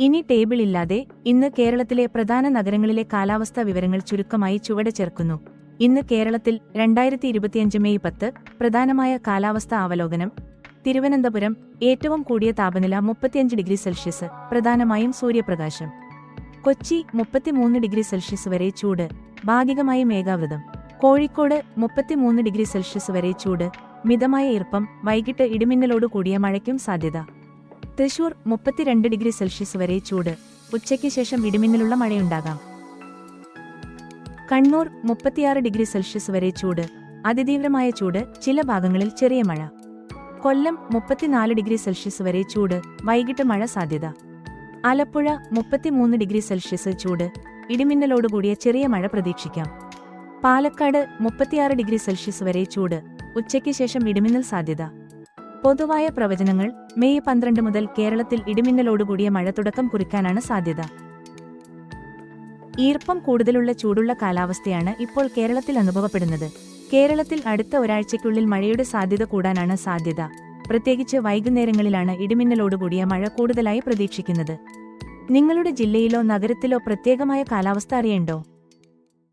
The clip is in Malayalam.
ഇനി ടേബിളില്ലാതെ ഇന്ന് കേരളത്തിലെ പ്രധാന നഗരങ്ങളിലെ കാലാവസ്ഥാ വിവരങ്ങൾ ചുരുക്കമായി ചുവടെ ചേർക്കുന്നു. ഇന്ന് കേരളത്തിൽ രണ്ടായിരത്തി ഇരുപത്തിയഞ്ച് മെയ് പത്ത് പ്രധാനമായ കാലാവസ്ഥാ അവലോകനം. തിരുവനന്തപുരം ഏറ്റവും കൂടിയ താപനില മുപ്പത്തിയഞ്ച് ഡിഗ്രി സെൽഷ്യസ് പ്രധാനമായും സൂര്യപ്രകാശം. കൊച്ചി മുപ്പത്തിമൂന്ന് ഡിഗ്രി സെൽഷ്യസ് വരെ ചൂട് ഭാഗികമായി മേഘാവൃതം. കോഴിക്കോട് മുപ്പത്തിമൂന്ന് ഡിഗ്രി സെൽഷ്യസ് വരെ ചൂട് മിതമായ ഈർപ്പം വൈകിട്ട് ഇടിമിന്നലോടു കൂടിയ മഴയ്ക്കും സാധ്യത. തൃശൂർ മുപ്പത്തിരണ്ട് ഡിഗ്രി സെൽഷ്യസ് വരെ ചൂട്. ഉച്ചയ്ക്ക് ശേഷം ഇടിമിന്നലുള്ള മഴയുണ്ടാകാം. കണ്ണൂർ മുപ്പത്തിയാറ് ഡിഗ്രി സെൽഷ്യസ് വരെ ചൂട്. അതിതീവ്രമായ ചൂട് ചില ഭാഗങ്ങളിൽ ചെറിയ മഴ. കൊല്ലം മുപ്പത്തിനാല് ഡിഗ്രി സെൽഷ്യസ് വരെ ചൂട് വൈകിട്ട് മഴ സാധ്യത. ആലപ്പുഴ മുപ്പത്തിമൂന്ന് ഡിഗ്രി സെൽഷ്യസ് ചൂട് ഇടിമിന്നലോടുകൂടിയ ചെറിയ മഴ പ്രതീക്ഷിക്കാം. പാലക്കാട് മുപ്പത്തിയാറ് ഡിഗ്രി സെൽഷ്യസ് വരെ ചൂട് ഉച്ചയ്ക്ക് ശേഷം ഇടിമിന്നൽ സാധ്യത. പൊതുവായ പ്രവചനങ്ങൾ മെയ് പന്ത്രണ്ട് മുതൽ കേരളത്തിൽ ഇടിമിന്നലോടുകൂടിയ മഴ തുടക്കം കുറിക്കാനാണ് സാധ്യത. ഈർപ്പം കൂടുതലുള്ള ചൂടുള്ള കാലാവസ്ഥയാണ് ഇപ്പോൾ കേരളത്തിൽ അനുഭവപ്പെടുന്നത്. കേരളത്തിൽ അടുത്ത ഒരാഴ്ചയ്ക്കുള്ളിൽ മഴയുടെ സാധ്യത കൂടാനാണ് സാധ്യത. പ്രത്യേകിച്ച് വൈകുന്നേരങ്ങളിലാണ് ഇടിമിന്നലോടുകൂടിയ മഴ കൂടുതലായി പ്രതീക്ഷിക്കുന്നത്. നിങ്ങളുടെ ജില്ലയിലോ നഗരത്തിലോ പ്രത്യേകമായ കാലാവസ്ഥ അറിയണ്ടോ?